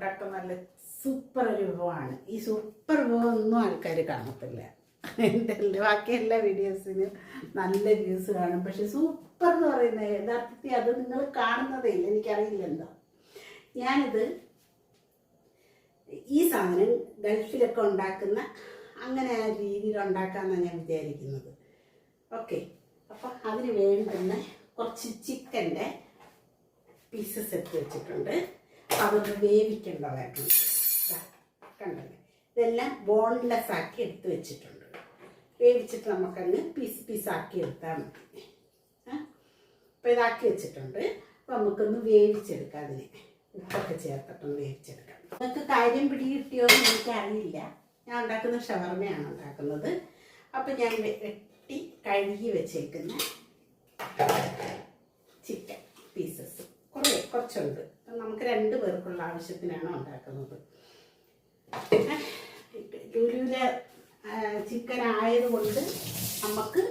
ഉണ്ടാക്കുന്ന നല്ല സൂപ്പർ ഒരു വിഭവമാണ്. ഈ സൂപ്പർ വിഭവം ഒന്നും ആൾക്കാർ കാണത്തില്ല എന്റെ ബാക്കി എല്ലാ വീഡിയോസിനും നല്ല വ്യൂസ് കാണും. പക്ഷെ സൂപ്പർ എന്ന് പറയുന്നത് യഥാർത്ഥത്തിൽ അത് നിങ്ങൾ കാണുന്നതേ ഇല്ല. എനിക്കറിയില്ല എന്താ. ഞാനിത് ഈ സാധനം ഗൾഫിലൊക്കെ ഉണ്ടാക്കുന്ന അങ്ങനെ ആ രീതിയിൽ ഉണ്ടാക്കാമെന്നാണ് ഞാൻ വിചാരിക്കുന്നത്. ഓക്കെ അപ്പം അതിന് വേണ്ടുന്ന കുറച്ച് ചിക്കന്റെ പീസസ് എടുത്ത് വെച്ചിട്ടുണ്ട്. അതൊന്ന് വേവിക്കേണ്ടതായിട്ടുണ്ട് ദാ, കണ്ടല്ലേ? ഇതെല്ലാം ബോൺലെസ് ആക്കി എടുത്ത് വെച്ചിട്ടുണ്ട്. വേവിച്ചിട്ട് നമുക്കങ്ങ് പീസ് പീസാക്കി എടുത്താൽ മതി. അപ്പോൾ ഇതാക്കി വെച്ചിട്ടുണ്ട്. അപ്പോൾ നമുക്കൊന്ന് വേവിച്ചെടുക്കാം അതിനെ. ഉപ്പൊക്കെ ചേർത്തിട്ടൊന്ന് വേവിച്ചെടുക്കാം. നിങ്ങൾക്ക് കാര്യം പിടി കിട്ടിയോ എന്ന് എനിക്കറിയില്ല. ഞാൻ ഉണ്ടാക്കുന്ന ഷവർമയാണ് ഉണ്ടാക്കുന്നത്. അപ്പം ഞാൻ വെട്ടി കഴുകി വെച്ചേക്കുന്ന ചിക്കൻ പീസസ്. കുറേ കുറച്ചുണ്ട്. നമുക്ക് രണ്ട് പേർക്കുള്ള ആവശ്യത്തിനാണ് ഉണ്ടാക്കുന്നത്. ലുലുവിലെ ചിക്കൻ ആയതുകൊണ്ട് നമുക്ക്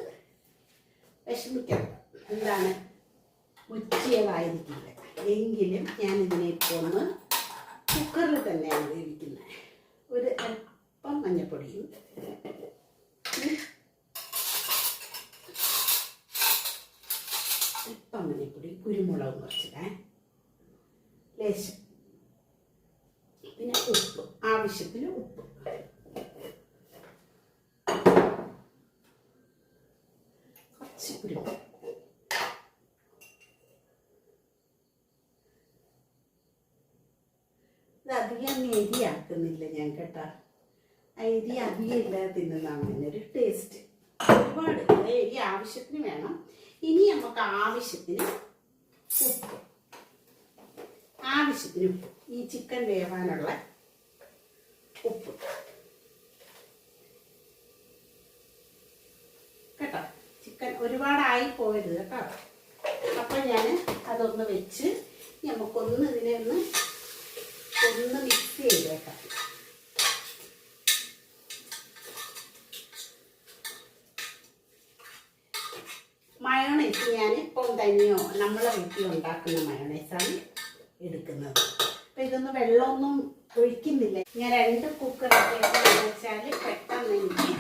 വിഷമിക്കാം. എന്താണ്? ഉച്ചയതായിരിക്കില്ല എങ്കിലും ഞാൻ ഇതിനെ ഇപ്പോൾ ഒന്ന് കുക്കറിൽ തന്നെയാണ് വേവിക്കുന്നത്. ഒരു അല്പം മഞ്ഞപ്പൊടിയും. അല്പം മഞ്ഞപ്പൊടി കുരുമുളകും കുറച്ചിടേ. ലേശം. പിന്നെ ഉപ്പ് ആവശ്യത്തിന് ഉപ്പ്. കുറച്ച് കുരുപ്പ് അധികം എരിയാക്കുന്നില്ല ഞാൻ കേട്ടാ. എരി ഇല്ലാതെ തിന്നുന്നതാണ് അതിനൊരു ടേസ്റ്റ് ഒരുപാട് എരി ആവശ്യത്തിന് വേണം. ഇനി നമുക്ക് ആവശ്യത്തിന് ഉപ്പ്. ആവശ്യത്തിന് ഉപ്പ്. ഈ ചിക്കൻ വേവാനുള്ള ഉപ്പ്. കേട്ടോ? ചിക്കൻ ഒരുപാടായി പോയത് കേട്ടോ. അപ്പം ഞാൻ അതൊന്ന് വെച്ച് നമുക്കൊന്ന് ഇതിനെ ഒന്ന് ഒന്ന് മിക്സ് ചെയ്തേക്കാം. മയോണൈസ് ഞാൻ ഇപ്പം തന്നെയോ? നമ്മളെ വീട്ടിൽ ഉണ്ടാക്കുന്ന മയോണൈസാണ് എടുക്കുന്നത്. അപ്പം ഇതൊന്നും വെള്ളമൊന്നും ഒഴിക്കുന്നില്ല. ഞാൻ രണ്ട് കുക്കറൊക്കെ വെച്ചാൽ പെട്ടെന്ന് എനിക്ക്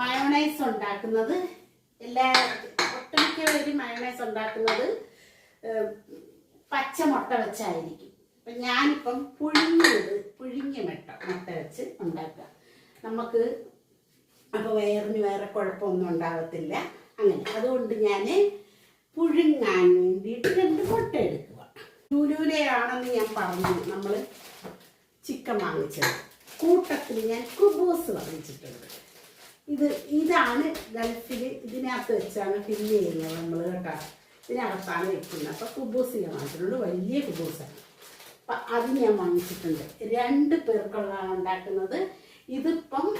മയോണൈസ് ഉണ്ടാക്കുന്നത് എല്ലാ ഒട്ടുമിക്ക പേരും മയോണൈസ് ഉണ്ടാക്കുന്നത് ഏഹ്, പച്ച മുട്ട വെച്ചായിരിക്കും. അപ്പം ഞാനിപ്പം പുഴുങ്ങിയത് പുഴുങ്ങിയ മുട്ട മുട്ട വെച്ച് ഉണ്ടാക്കുക. നമുക്ക് അപ്പോൾ വയറിന് വേറെ കുഴപ്പമൊന്നും ഉണ്ടാകത്തില്ല അങ്ങനെ. അതുകൊണ്ട് ഞാൻ പുഴുങ്ങാൻ വേണ്ടിയിട്ട് രണ്ട് മുട്ട എടുക്കുക ലുലുവിലെയാണെന്ന് ഞാൻ പറഞ്ഞു. നമ്മൾ ചിക്കൻ വാങ്ങിച്ചത്. കൂട്ടത്തിൽ ഞാൻ കുബൂസ് വാങ്ങിച്ചിട്ടുണ്ട്. ഇത് ഇതാണ് ഗൾഫിൽ ഇതിനകത്ത് വെച്ചാണ് ഫില്ല് ചെയ്യുന്നത് നമ്മൾ കേട്ടോ. ഇതിനകത്താണ് വെക്കുന്നത്. അപ്പോൾ കുബൂസ് ഞാൻ വാങ്ങിച്ചിട്ടുണ്ട്. വലിയ കുബൂസാണ്. അപ്പം അത് ഞാൻ വാങ്ങിച്ചിട്ടുണ്ട്. രണ്ട് പേർക്കുള്ളതാണ് ഉണ്ടാക്കുന്നത്. ഇതിപ്പം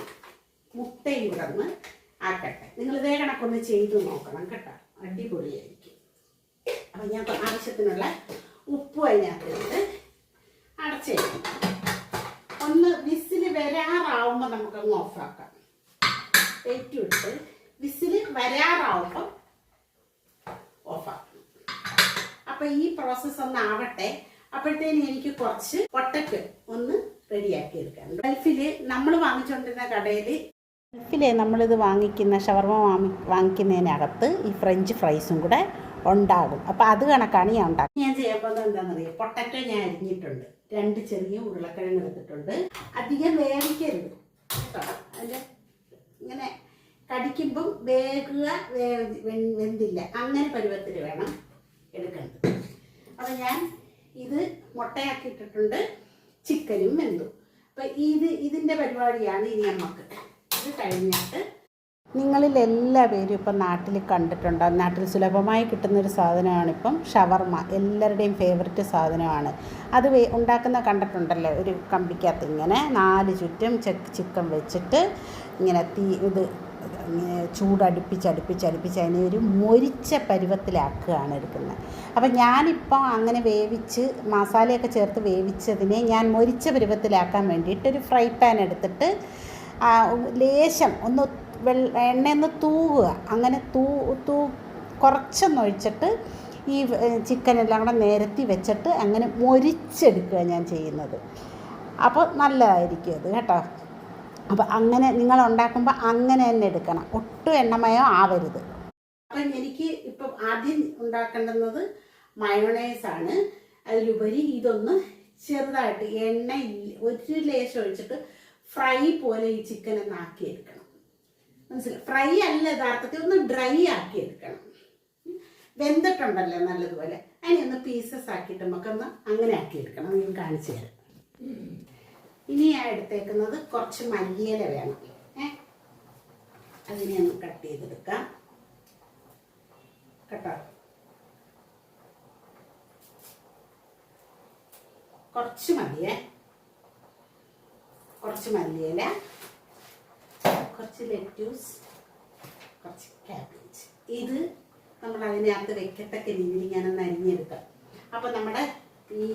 മുട്ടയും കിടന്ന് ആക്കട്ടെ. നിങ്ങൾ ഇതേ കണക്കൊന്ന് ചെയ്ത് നോക്കണം കേട്ടോ. അടിപൊളിയായിരിക്കും. അപ്പം ഞാൻ ആവശ്യത്തിനുള്ള ഉപ്പും അതിനകത്തിട്ട് അടച്ച് ഒന്ന് വിസിൽ വരാറാവുമ്പോൾ നമുക്കങ്ങ് ഓഫാക്കാം. ഏറ്റുവിട്ട് ഇട്ട് വിസിൽ വരാറാവുമ്പോൾ ഓഫാക്കണം അപ്പം ഈ പ്രോസസ്സ് ഒന്ന് ആവട്ടെ. അപ്പോഴത്തേനും എനിക്ക് കുറച്ച് ഒട്ടക്ക് ഒന്ന് റെഡിയാക്കി എടുക്കാം. ഗൾഫിൽ നമ്മൾ വാങ്ങിച്ചുകൊണ്ടിരുന്ന കടയിൽ ഗൾഫിലെ നമ്മളിത് വാങ്ങിക്കുന്ന ഷവർമ വാങ്ങി വാങ്ങിക്കുന്നതിനകത്ത് ഈ ഫ്രഞ്ച് ഫ്രൈസും കൂടെ ഉണ്ടാകും. അപ്പോൾ അത് കണക്കാണ് ഞാൻ ഉണ്ടാക്കുന്നത്. ഞാൻ ചെയ്യാൻ പോകുന്നത് എന്താണെന്നറിയാം? പൊട്ടറ്റോ ഞാൻ അരിഞ്ഞിട്ടുണ്ട്. രണ്ട് ചെറിയ ഉരുളക്കിഴങ്ങ് എടുത്തിട്ടുണ്ട്. അധികം വേവിക്കരുത് കേട്ടോ. ഇങ്ങനെ കടിക്കുമ്പം വേകുക വെന്തില്ല. അങ്ങനെ പരുവത്തിൽ വേണം എടുക്കേണ്ടത്. അപ്പം ഞാൻ ഇത് മുട്ടയാക്കി ഇട്ടിട്ടുണ്ട്. ചിക്കനും വെന്തു. അപ്പം ഇത് ഇതിന്റെ പരിപാടിയാണ് ഇനി നമുക്ക്. ഇത് കഴിഞ്ഞിട്ട് നിങ്ങളിൽ എല്ലാ പേരും ഇപ്പം നാട്ടിൽ കണ്ടിട്ടുണ്ട്? നാട്ടിൽ സുലഭമായി കിട്ടുന്നൊരു സാധനമാണ് ഇപ്പം ഷവർമ. എല്ലാവരുടെയും ഫേവററ്റ് സാധനമാണ്. അത് ഉണ്ടാക്കുന്ന കണ്ടിട്ടുണ്ടല്ലോ? ഒരു കമ്പിക്കകത്ത് ഇങ്ങനെ നാല് ചുറ്റും ചെക്ക് ചിക്കൻ വെച്ചിട്ട് ഇങ്ങനെ തീ ഇത് ഇങ്ങനെ ചൂടടുപ്പിച്ച് അടുപ്പിച്ച് അടുപ്പിച്ച് അതിനെ ഒരു മൊരിച്ച പരുവത്തിലാക്കുകയാണ് എടുക്കുന്നത്. അപ്പം ഞാനിപ്പോൾ അങ്ങനെ വേവിച്ച് മസാലയൊക്കെ ചേർത്ത് വേവിച്ചതിനെ ഞാൻ മൊരിച്ച പരുവത്തിലാക്കാൻ വേണ്ടിയിട്ട് ഒരു ഫ്രൈ പാൻ എടുത്തിട്ട് ലേശം ഒന്ന് വെള്ള എണ്ണ ഒന്ന് തൂവുക. അങ്ങനെ തൂ തൂ കുറച്ചൊന്നൊഴിച്ചിട്ട് ഈ ചിക്കനെല്ലാം കൂടെ നിരത്തി വെച്ചിട്ട് അങ്ങനെ മൊരിച്ചെടുക്കുക ഞാൻ ചെയ്യുന്നത്. അപ്പോൾ നല്ലതായിരിക്കും അത് കേട്ടോ. അപ്പോൾ അങ്ങനെ നിങ്ങൾ ഉണ്ടാക്കുമ്പോൾ അങ്ങനെ തന്നെ എടുക്കണം. ഒട്ടും എണ്ണമയോ ആവരുത്. അപ്പം എനിക്ക് ഇപ്പം ആദ്യം ഉണ്ടാക്കേണ്ടുന്നത് മയോണൈസ് ആണ്. അതിലുപരി ഇതൊന്ന് ചെറുതായിട്ട് എണ്ണ ഒരു ലേശം ഒഴിച്ചിട്ട് ഫ്രൈ പോലെ ഈ ചിക്കൻ ഒന്ന് ആക്കിയെടുക്കണം. മനസ്സിലായി? ഫ്രൈ അല്ല യഥാർത്ഥത്തിൽ ഒന്ന് ഡ്രൈ ആക്കി എടുക്കണം. വെന്തിട്ടുണ്ടല്ലോ നല്ലതുപോലെ. അതിനെ ഒന്ന് പീസസ് ആക്കിയിട്ട് നമുക്കൊന്ന് അങ്ങനെ ആക്കി എടുക്കണം. ഞാൻ കാണിച്ചു തരാം. ഇനി ഞാൻ എടുത്തേക്കുന്നത് കുറച്ച് മല്ലിയില വേണം. ഏ? അതിനെ ഒന്ന് കട്ട് ചെയ്തെടുക്കാം. കേട്ടോ? കുറച്ച് മതിയേ കുറച്ച് മല്ലിയില. കുറച്ച് ലെറ്റ്യൂസ് കുറച്ച് കാബേജ് ഇത് നമ്മൾ അതിനകത്ത് വെക്കത്തക്ക രീതിയിൽ ഒന്ന് അരിഞ്ഞെടുക്കാം. അപ്പോൾ നമ്മുടെ ഈ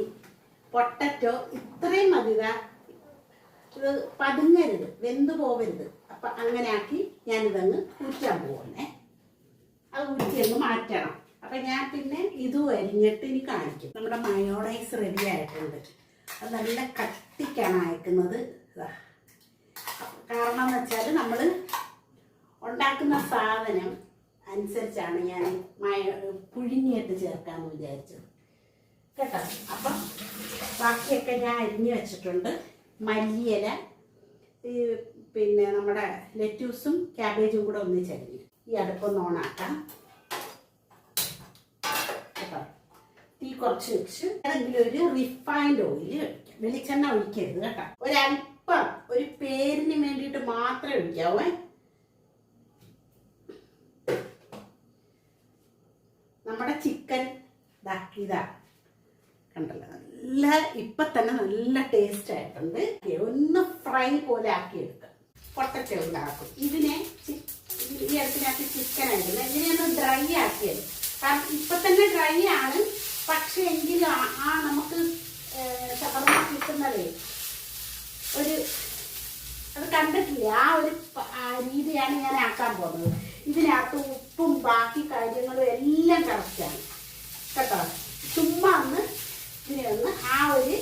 പൊട്ടറ്റോ ഇത്രയും മതിത ഇത് പതുങ്ങരുത് വെന്ത് പോവരുത്. അപ്പം അങ്ങനെ ആക്കി ഞാനിതങ്ങ് ഊറ്റാൻ പോകുന്നേ അത് ഊറ്റി അങ്ങ് മാറ്റണം. അപ്പം ഞാൻ പിന്നെ ഇതും അരിഞ്ഞിട്ട് ഇനി കാണിക്കും. നമ്മുടെ മയോണൈസ് റെഡി ആയിട്ടുണ്ട്. അത് നല്ല കട്ടിക്കാണ് അയക്കുന്നത്. കാരണം എന്ന് വെച്ചാൽ നമ്മൾ ഉണ്ടാക്കുന്ന സാധനം അനുസരിച്ചാണ് ഞാൻ മയ പുഴുങ്ങിയിട്ട് ചേർക്കാമെന്ന് വിചാരിച്ചത്. കേട്ടോ? അപ്പം ബാക്കിയൊക്കെ ഞാൻ അരിഞ്ഞു വെച്ചിട്ടുണ്ട്. മല്ലിയില ഈ പിന്നെ നമ്മുടെ ലെറ്റ്യൂസും ക്യാബേജും കൂടെ ഒന്നിച്ചരിഞ്ഞ് ഈ അടുപ്പൊന്ന് ഓണാക്കാം കേട്ടോ? തീ കുറച്ച് വെച്ച് ഏതെങ്കിലും ഒരു റിഫൈൻഡ് ഓയിൽ വെളിച്ചെണ്ണ ഒഴിക്കരുത് കേട്ടോ. ഒരല്പം ഒരു പേരിന് വേണ്ടിയിട്ട് മാത്രമേ ഒഴിക്കാവേ. നമ്മുടെ ചിക്കൻ ഇതാ. കണ്ടല്ലോ? നല്ല ഇപ്പൊ തന്നെ നല്ല ടേസ്റ്റ് ആയിട്ടുണ്ട്. ഒന്ന് ഫ്രൈ പോലെ ആക്കി എടുക്കാം പൊട്ടറ്റ ഉണ്ടാക്കും. ഇതിനെ ഈ അടുത്തിനകത്ത് ചിക്കൻ ആയിരുന്നു ഇതിനെ ഒന്ന് ഡ്രൈ ആക്കിയത്. കാരണം ഇപ്പൊ തന്നെ ഡ്രൈ ആണ്. പക്ഷെ എങ്കിലും ആ- നമുക്ക് ഷവർമ കിട്ടുന്നതേ. ഒരു അത് കണ്ടിട്ടില്ല? ആ ഒരു രീതിയാണ് ഞാൻ ആക്കാൻ പോകുന്നത്. ഇതിനകത്ത് ഉപ്പും ബാക്കി കാര്യങ്ങളും എല്ലാം കറക്റ്റാണ് കേട്ടോ? ചുമ്മാ ഒന്ന് ഇതിനെ ഒന്ന് ആ ഒരു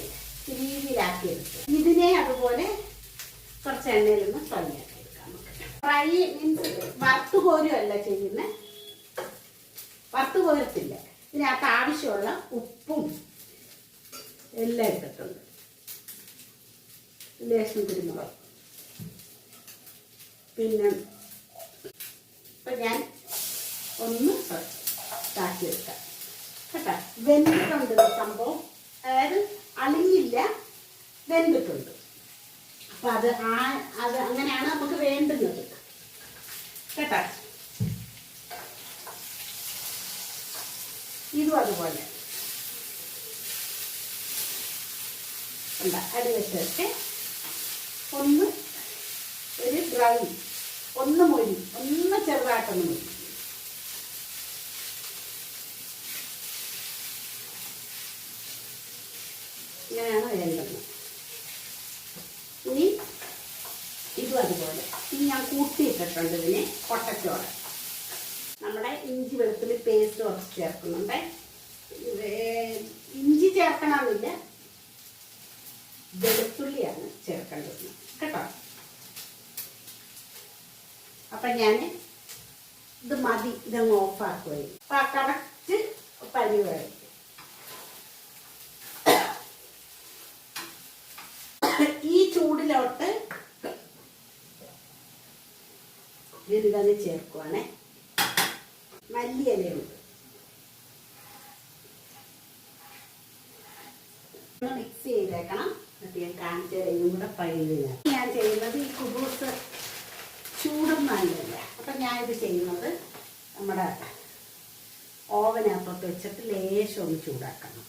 രീതിയിലാക്കി എടുക്കുക ഇതിനെ അതുപോലെ കുറച്ച് എണ്ണയിലൊന്ന് ഫ്രൈ ആക്കി എടുക്കാം നമുക്ക്. ഫ്രൈ മീൻസ് വറുത്ത് കോരുമല്ല ചെയ്യുന്നത് വറുത്ത് കോരത്തില്ല. ഇതിനകത്ത് ആവശ്യമുള്ള ഉപ്പും എല്ലാം ഇട്ടിട്ടുണ്ട്. ലേശം കുരുമുളക്. പിന്നെ ഇപ്പം ഞാൻ ഒന്ന് ഇതാക്കിയെടുക്കാം കേട്ടോ? വെന്തിട്ടുണ്ട് സംഭവം അതായത് അളിഞ്ഞില്ല വെന്തിട്ടുണ്ട്. അപ്പം അത് ആ അത് അങ്ങനെയാണ് നമുക്ക് വേണ്ടുന്നത്. കേട്ടോ? ഇതും അതുപോലെ. ഉണ്ട് ഒന്ന് ഒരു ഡ്രൈ ഒന്ന് മൊരി. ഒന്ന് ചെറുതായിട്ടൊന്ന് മൊരി. ഇങ്ങനെയാണ് വേണ്ടത്. ഇനി ഇതും അതുപോലെ. ഇനി ഞാൻ കൂട്ടിയിട്ടിട്ടുണ്ട് ഇതിനെ കൊട്ടച്ചോറ് നമ്മുടെ ഇഞ്ചി വെളുത്തുള്ളി പേസ്റ്റ് കുറച്ച് ചേർക്കുന്നുണ്ട്. ഇഞ്ചി ചേർക്കണമെന്നില്ല. വെളുത്തുള്ളിയാണ് ചേർക്കേണ്ടത് കേട്ടോ അപ്പം ഞാൻ ഇത് മതി ഇതങ്ങ് ഓഫാക്കുമായി അപ്പം ആ കറക്റ്റ് വേണം ഈ ചൂടിലോട്ട് ഇതിലത് ചേർക്കുവാണേ. മല്ലിയിലയുണ്ട് മിക്സ് ചെയ്തേക്കണം. കാണിച്ചു തരാം. കൂടെ പഴുതിന് ഞാൻ ചെയ്യുന്നത് ഈ കുബൂസ് ചൂടൊന്നും നല്ലതല്ല അപ്പം ഞാനിത് ചെയ്യുന്നത് നമ്മുടെ ഓവനകത്തോട്ട് വെച്ചിട്ട് ലേശം ഒന്ന് ചൂടാക്കണം.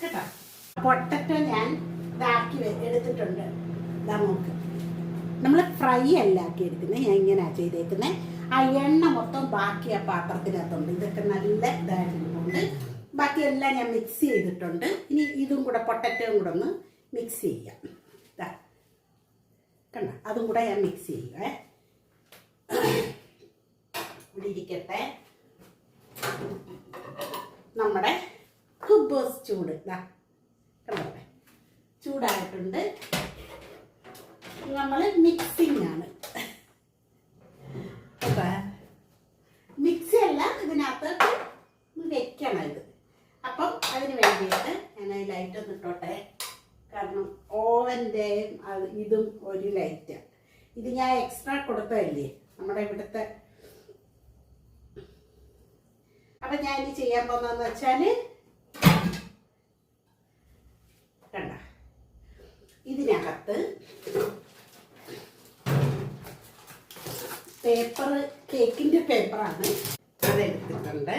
കേട്ടോ? പൊട്ടറ്റോ ഞാൻ ഇതാക്കി എടുത്തിട്ടുണ്ട്. ഇതാ നോക്ക്. നമ്മൾ ഫ്രൈ അല്ല ആക്കി എടുക്കുന്നത് ഞാൻ ഇങ്ങനെയാണ് ചെയ്തേക്കുന്നത് ആ എണ്ണ മൊത്തം ബാക്കി ആ പാത്രത്തിനകത്തുണ്ട്. ഇതൊക്കെ നല്ല ഇതായിട്ടുണ്ട്. ബാക്കിയെല്ലാം ഞാൻ മിക്സ് ചെയ്തിട്ടുണ്ട്. ഇനി ഇതും കൂടെ പൊട്ടറ്റവും കൂടെ ഒന്ന് മിക്സ് ചെയ്യാം. കണ്ട? അതും കൂടെ ഞാൻ മിക്സ് ചെയ്യുവേ. ഇവിടെ നമ്മുടെ കുബോസ് ചൂട്. ചൂടായിട്ടുണ്ട്. നമ്മൾ മിക്സിംഗ് ആണ്. മിക്സി അല്ല ഇതിനകത്തോട്ട് വെക്കണം ഇത്. അപ്പം അതിന് വേണ്ടിയിട്ട് ഞാൻ ഈ ലൈറ്റ് ഒന്ന് ഇട്ടോട്ടെ. കാരണം ഓവന്റെയും ഇതും ഒരു ലൈറ്റ് ഇത് ഞാൻ എക്സ്ട്രാ കൊടുത്തതല്ലേ? നമ്മുടെ ഇവിടുത്തെ. അപ്പൊ ഞാൻ ഇനി ചെയ്യാൻ പോകുന്നതെന്ന് വെച്ചാൽ കണ്ട. ഇതിനകത്ത് പേപ്പർ കേക്കിന്റെ പേപ്പറാണ് അതെടുത്തിട്ടുണ്ട്.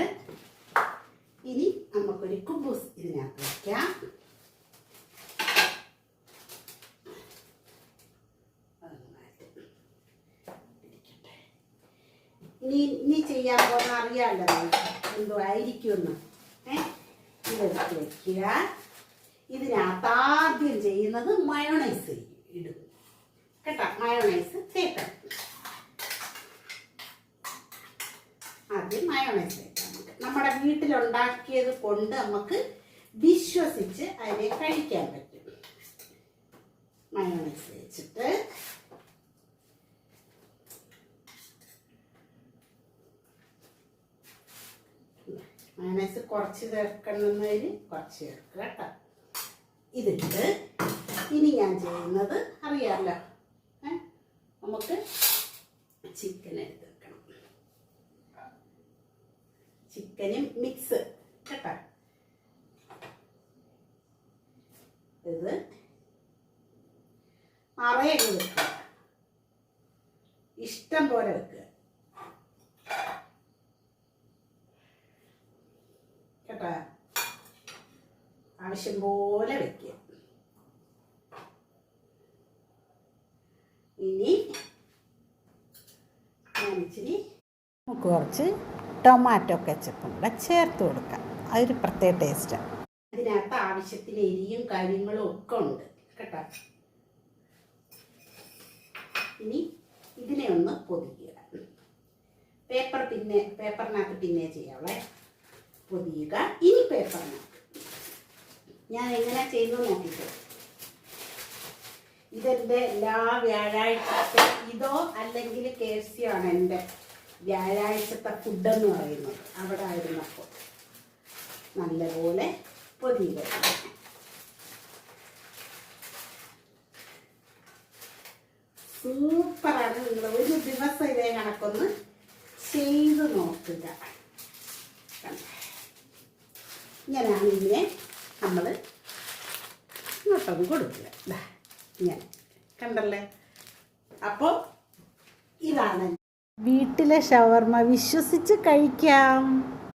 ഇനി നമുക്കൊരു കുബൂസ് ഇതിനകത്ത് വയ്ക്കാം അതൊന്ന് മാറ്റി. ഇരിക്കട്ടെ. ഇനി ഇനി ചെയ്യാൻ പോകുന്ന അറിയാമല്ലോ എന്തോ ആയിരിക്കുമെന്ന്. ഏഹ് ഇതെടുത്ത് ഇതിനകത്ത് ആദ്യം ചെയ്യുന്നത് മയോണൈസ് ഇടും. കേട്ടോ? മയോണൈസ് ചേട്ടൻ ആദ്യം മയോണൈസ് നമ്മുടെ വീട്ടിലുണ്ടാക്കിയത് കൊണ്ട് നമുക്ക് വിശ്വസിച്ച് അതിനെ കഴിക്കാൻ പറ്റും. മയോണൈസ് വെച്ചിട്ട് മയോണൈസ് കുറച്ച് ചേർക്കണമെന്നതിൽ കുറച്ച് ചേർക്കുക കേട്ടോ. ഇതിട്ട് ഇനി ഞാൻ ചെയ്യുന്നത് അറിയാമല്ലോ? നമുക്ക് ചിക്കൻ എടുത്ത് വെക്കണം ചിക്കനും മിക്സ് കേട്ടോ. ഇത് നിറയെ വെക്കുക ഇഷ്ടം പോലെ വെക്കുക. കേട്ടോ? ആവശ്യം പോലെ വെക്കുക. ഇനി ഞാനിച്ചിരി നമുക്ക് കുറച്ച് ടൊമാറ്റോ കെച്ചപ്പും കൂടെ ചേർത്ത് കൊടുക്കാം. അതൊരു പ്രത്യേക ടേസ്റ്റാണ് അതിനകത്ത് ആവശ്യത്തിന് എരിയും കാര്യങ്ങളും ഒക്കെ ഉണ്ട്. കേട്ടോ? ഇനി ഇതിനെ ഒന്ന് പൊതിക്കുക പേപ്പർ പിന്നെ പേപ്പറിനകത്ത് പിന്നെ ചെയ്യാവേ പൊതിയുക. ഇനി പേപ്പറിന് ഞാൻ എങ്ങനെ ചെയ്യുന്നു നോക്കിക്കോ. ഇതെന്റെ എല്ലാ വ്യാഴാഴ്ചത്തെ ഇതോ അല്ലെങ്കിൽ കെ സി ആണ് എന്റെ വ്യാഴാഴ്ചത്തെ ഫുഡെന്ന് പറയുന്നത്. അവിടെ ആയിരുന്നപ്പോൾ. നല്ലപോലെ പൊതിയുക. സൂപ്പറാണ് നിങ്ങൾ ഒരു ദിവസം ഇതേ കണക്കൊന്ന് ചെയ്തു നോക്കുക? ഇങ്ങനെയാണ് ഇതിനെ നമ്മൾ ഇങ്ങോട്ടൊന്ന് കൊടുക്കുക ഇങ്ങനെ. കണ്ടല്ലേ? അപ്പോൾ ഇതാണ്. വീട്ടിലെ ഷവർമ വിശ്വസിച്ച് കഴിക്കാം.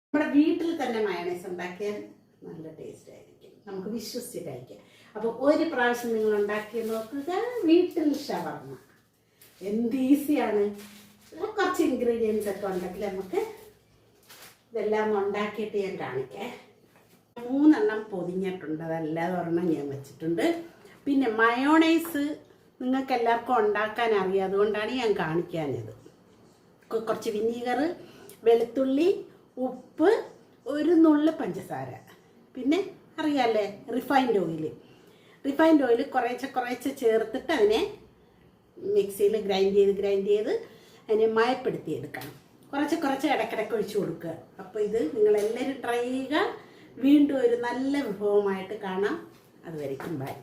നമ്മുടെ വീട്ടിൽ തന്നെ മയണൈസ് ഉണ്ടാക്കിയാൽ നല്ല ടേസ്റ്റ് ആയിരിക്കും. നമുക്ക് വിശ്വസിച്ച് കഴിക്കാം. അപ്പോൾ ഒരു പ്രാവശ്യം നിങ്ങൾ ഉണ്ടാക്കി നോക്കുക വീട്ടിൽ ഷവർമ. എന്ത് ഈസിയാണ്. കുറച്ച് ഇൻഗ്രീഡിയൻസ് ഒക്കെ ഉണ്ടെങ്കിൽ നമുക്ക് ഇതെല്ലാം ഉണ്ടാക്കിയിട്ട് ഞാൻ കാണിക്കേ. മൂന്നെണ്ണം പൊതിഞ്ഞിട്ടുണ്ട്. അതല്ലാതെ ഒരെണ്ണം ഞാൻ വെച്ചിട്ടുണ്ട്. പിന്നെ മയോണൈസ് നിങ്ങൾക്ക് എല്ലാവർക്കും ഉണ്ടാക്കാൻ അറിയാം. അതുകൊണ്ടാണ് ഞാൻ കാണിക്കാഞ്ഞത്. കുറച്ച് വിനീഗർ വെളുത്തുള്ളി ഉപ്പ് ഒരു നുള്ള് പഞ്ചസാര. പിന്നെ അറിയാമല്ലേ റിഫൈൻഡ് ഓയിൽ റിഫൈൻഡ് ഓയിൽ കുറേശ്ശെ കുറേശ്ശെ ചേർത്തിട്ട് അതിനെ മിക്സിയിൽ ഗ്രൈൻഡ് ചെയ്ത് ഗ്രൈൻഡ് ചെയ്ത് അതിനെ മയപ്പെടുത്തിയെടുക്കണം. കുറച്ച് കുറച്ച് ഇടയ്ക്കിടയ്ക്ക് ഒഴിച്ചു കൊടുക്കുക. അപ്പോൾ ഇത് നിങ്ങളെല്ലാവരും ട്രൈ ചെയ്യുക. വീണ്ടും ഒരു നല്ല വിഭവമായിട്ട് കാണാം. അതുവരയ്ക്കും ബൈ